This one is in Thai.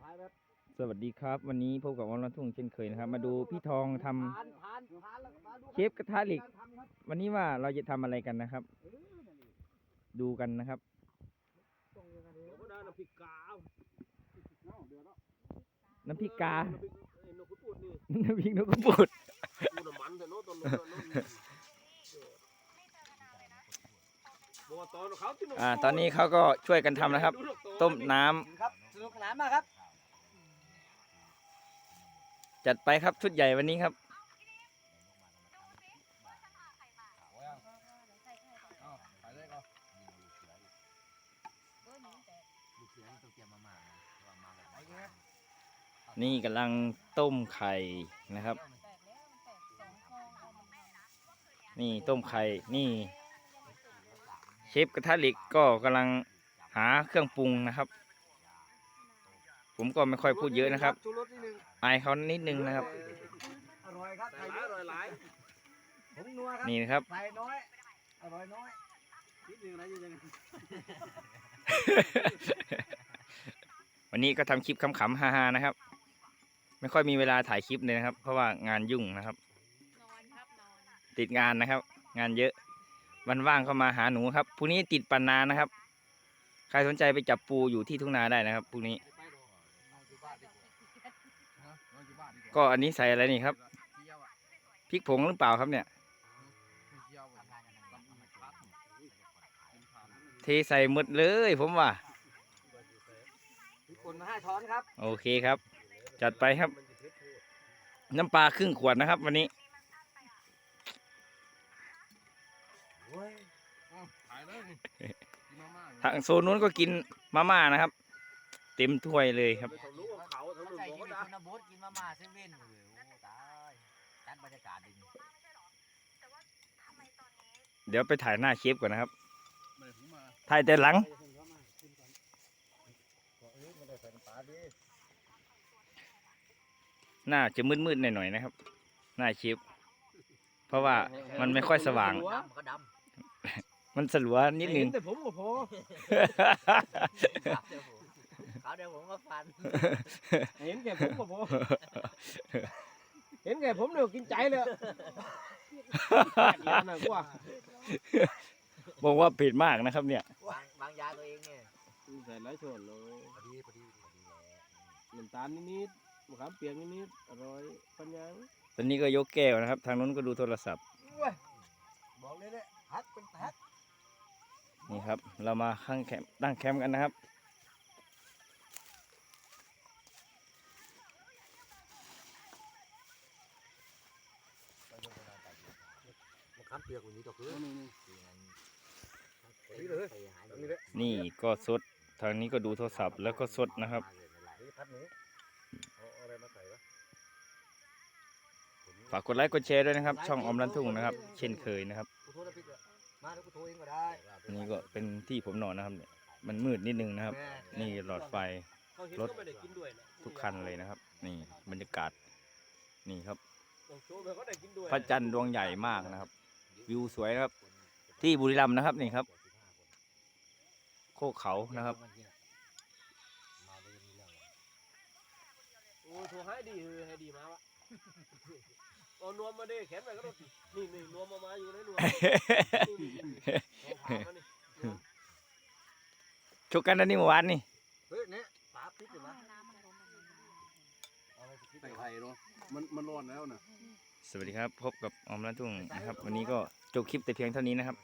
ท้ายแบบสวัสดีครับ วันนี้พบกับวันละทุ่งเช่นเคยนะครับ มาดูพี่ทองทำทานทานทานแล้วมาดูเชฟกระทะเหล็การทำครับวันนี้ว่าเราจะทำอะไรกันนะครับเออนั่นนี่ดูกันนะครับต้องยังไงดีผมก็ได้น้ำพริกกาเนาะเดือดแล้วน้ำพริกกาน้ำพริกไอ้นกกระปูดนี่น้ำพริกนกกระปุดปูน้ำมันแต่โน้ตตอนโน้ตตอนโน้ตบอกว่าตอนเขาที่อ่าตอนนี้เขาก็ช่วยกันทำนะครับ ต้มน้ำครับสนุกสนานมากครับ จัดไปครับชุดใหญ่วันนี้ครับ นี่กำลังต้มไข่นะครับ นี่ต้มไข่ นี่ เชฟกระทะเหล็กก็กำลังหาเครื่องปรุงนะครับ ผมก็ไม่ค่อยพูดเยอะนะครับชูรสนิดนึงอายเขานิดนึงนะครับ อร่อยครับหลาใส่ยเยอะหลายหลายผงนัวครับนี่นะครับใส่น้อยอร่อยน้อยนิดนึงนะยังไงวันนี้ก็ทำคลิปขำๆฮาๆนะครับ ไม่ค่อยมีเวลาถ่ายคลิปเลยนะครับ เพราะว่างานยุ่งนะครับนอนครับนอนติดงานนะครับ งานเยอะ วันว่างก็มาหาหนูครับพรุ่งนี้ติดปันนานะครับ ใครสนใจไปจับปูอยู่ที่ทุ่งนาได้นะครับพรุ่งนี้ ก็อันนี้ใส่อะไรนี่ครับพริกผงหรือเปล่าครับเนี่ย เทใส่หมดเลยผมว่าพริกป่นมาห้าช้อนครับ โอเคครับ จัดไปครับ น้ำปลาครึ่งขวดนะครับ วันนี้ถ่ายเลยกินมาม่าทางโซนนู้นก็กินมาม่านะครับ เต็มถ้วยเลยครับ ชีก็วิตได้ชนบทกินมาม่าเซเว่นเลยโอ้ตายจัดบรรยากาศดีเดี๋ยวไปถ่ายหน้าเชฟก่อนนะครับไม่ผมมาถ่ายแต่หลัง หน้าจะมืดๆหน่อยๆนะครับ หน้าเชฟเพราะว่ามันไม่ค่อยสว่างดำก็ดมันสลัวนิดนึง แต่ผมก็พอำขาวเดี๋ยว ผมก็ฟันเห็นแก่ผมก็พอเห็นแก่ผมเนี่ยกินใจเลยอย่าหน่อยกว่าบอกว่าเผ็ดมากนะครับ เนี่ยบางบางยาตัวเองเนี่ยใส่หลายช้อนเลยพอดีพอดีพอดีแหละน้ำตาลนิดๆมะขามเปียกนิดๆอร่อยปัญญาตอนนี้ก็ยกแก้วนะครับ ทางนู้นก็ดูโทรศัพท์บอกเลยเลยพักเป็นพักนี่ครับ เรามาข้างแคมป์ตั้งแคมป์กันนะครับ มะขาม เปียกวันนี้ก็คือนี่นี่เลยนี่เลยนี่ก็สดทางนี้ก็ดูโทรศัพท์แล้วก็สดนะครับนี่พัดหนูเอาเอาอะไรมาใส่วะฝากกดไลค์กดแชร์ด้วยนะครับ ช่องอมรันทุ่งนะครับ เช่นเคยนะครับกูโทรแล้วพี่ก็มาแล้วกูโทรเองก็ได้อันนี้ก็เป็นที่ผมนอนนะครับเนี่ยมันมืดนิดนึงนะครับแม่นี่หลอดไฟเขาเห็นรถก็ไม่ได้กินด้วยนะทุกคันเลยนะครับ นี่บรรยากาศนี่ครับต้องโชว์แบบเขาได้กินด้วยพระจันทร์ดวงใหญ่มากนะครับ วิวสวยนะครับ ที่บุรีรัมย์นะครับนี่ครับ โคกเขานะครับโอ้โทรให้ดีเออให้ดีมาวะเอานวมมาดิแขนไปก็รถนี่นี่นวมมามาอยู่ในนวมนี่นี่เอาผ่ามานี่นวมชกกันนะนี่เมื่อวานนี่เฮ้ยเนี่ยปลาพิษอยู่นะน้ำมันร้อนแบบนี้เอาอะไรพิษใส่ไข่เนาะมันมันร้อนแล้วนะ สวัสดีครับ พบกับอมรันทุ่งนะครับ วันนี้ก็จบคลิปแต่เพียงเท่านี้นะครับ